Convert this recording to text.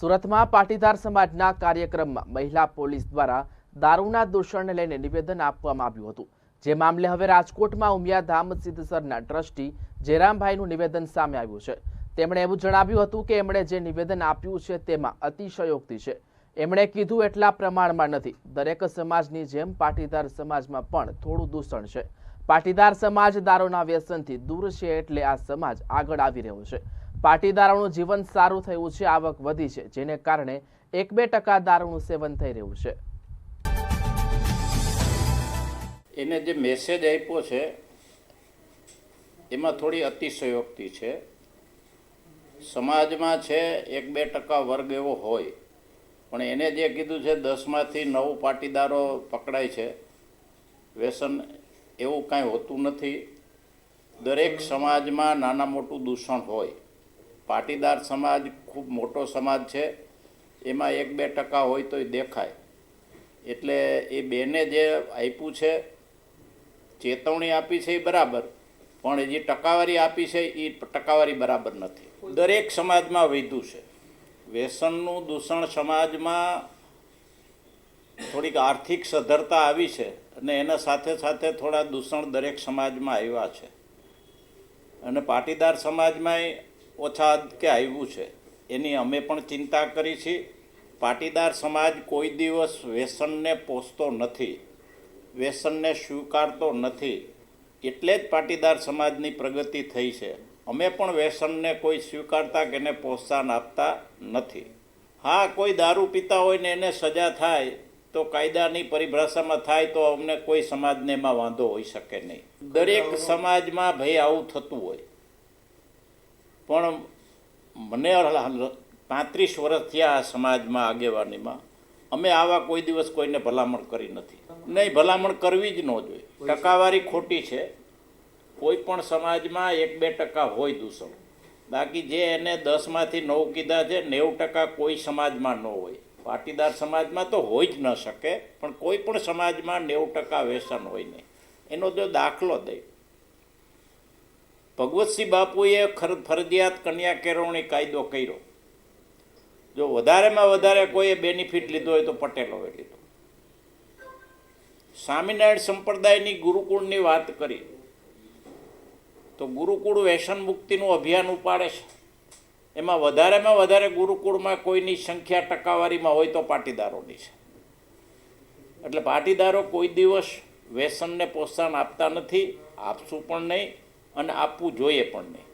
સુરતમાં પાટીદાર સમાજના કાર્યક્રમમાં મહિલા પોલીસ દ્વારા દારૂના દૂષણને લઈને નિવેદન આપવામાં આવ્યું હતું. જે મામલે હવે રાજકોટમાં ઉમિયાધામ સિદ્ધસરના ટ્રસ્ટી જેરામભાઈનું નિવેદન સામે આવ્યું છે. તેમણે એવું જણાવ્યું હતું કે એમણે જે નિવેદન આપ્યું છે તેમાં અતિશયોક્તિ છે. એમણે કીધું એટલા પ્રમાણમાં નથી. દરેક સમાજની જેમ પાટીદાર સમાજમાં પણ થોડું દૂષણ છે. પાટીદાર સમાજ દારૂના વ્યસનથી દૂર છે એટલે આ સમાજ આગળ આવી રહ્યો છે. પાટીદારોનું જીવન સારું થયું છે, આવક વધી છે, જેને કારણે એક બે ટકા દારૂનું સેવન થઈ રહ્યું છે. એને જે મેસેજ આપ્યો છે, એમાં થોડી અતિશયોક્તિ છે. સમાજમાં છે, એક બે ટકા વર્ગ એવો હોય, પણ એને જે કીધું છે, દસમાંથી નવ પાટીદારો પકડાય છે, વ્યસન એવું કાંઈ હોતું નથી. દરેક સમાજમાં નાના મોટું દૂષણ હોય. પાટીદાર સમાજ ખૂબ મોટો સમાજ છે. એમાં એક બે ટકા હોય તોય દેખાય. એટલે એ બેને જે આપ્યું છે, ચેતવણી આપી છે એ બરાબર, પણ જે ટકાવારી આપી છે એ ટકાવારી બરાબર નથી. દરેક સમાજમાં વધ્યું છે. વ્યસનનું દૂષણ સમાજમાં થોડીક આર્થિક સધરતા આવી છે અને એના સાથે સાથે થોડા દૂષણ દરેક સમાજમાં આવ્યા છે. અને પાટીદાર સમાજમાંય ઓછા કે આવ્યું છે. એની અમે પણ ચિંતા કરી છે. પાટીદાર સમાજ કોઈ દિવસ વ્યસનને પોષતો નથી, વ્યસનને સ્વીકારતો નથી. એટલે જ પાટીદાર સમાજની પ્રગતિ થઈ છે. અમે પણ વ્યસનને કોઈ સ્વીકારતા કે એને પ્રોત્સાહન આપતા નથી. હા, કોઈ દારૂ પીતા હોય ને એને સજા થાય, તો કાયદાની પરિભાષામાં થાય તો અમને કોઈ સમાજને એમાં વાંધો હોઈ શકે નહીં. દરેક સમાજમાં ભાઈ આવું થતું હોય. પણ મને પાંત્રીસ વર્ષ થયા આ સમાજમાં આગેવાનીમાં. અમે આવા કોઈ દિવસ કોઈને ભલામણ કરી નથી. નહીં ભલામણ કરવી જ ન જોઈએ. ટકાવારી ખોટી છે. કોઈ પણ સમાજમાં એક બે ટકા હોય દૂષણ. બાકી જે એને દસમાંથી નવ કીધા છે નેવું ટકા કોઈ સમાજમાં ન હોય. પાટીદાર સમાજમાં તો હોય જ ન શકે પણ કોઈ પણ સમાજમાં નેવું ટકા વ્યસન હોય નહીં. એનો જો દાખલો દઈ ભગવતસિંહ બાપુએ ખર, ફરજિયાત કન્યા કેળવણી કાયદો કર્યો. જો વધારેમાં વધારે કોઈએ બેનિફિટ લીધો હોય તો પટેલોએ લીધો. સ્વામિનારાયણ સંપ્રદાયની ગુરુકુળની વાત કરી, તો ગુરુકુળ વ્યસન મુક્તિનું અભિયાન ઉપાડે છે. એમાં વધારેમાં વધારે ગુરુકુળમાં કોઈની સંખ્યા ટકાવારીમાં હોય તો પાટીદારોની છે. એટલે પાટીદારો કોઈ દિવસ વ્યસનને પ્રોત્સાહન આપતા નથી, આપશું પણ નહીં અને આપવું જોઈએ પણ નહીં.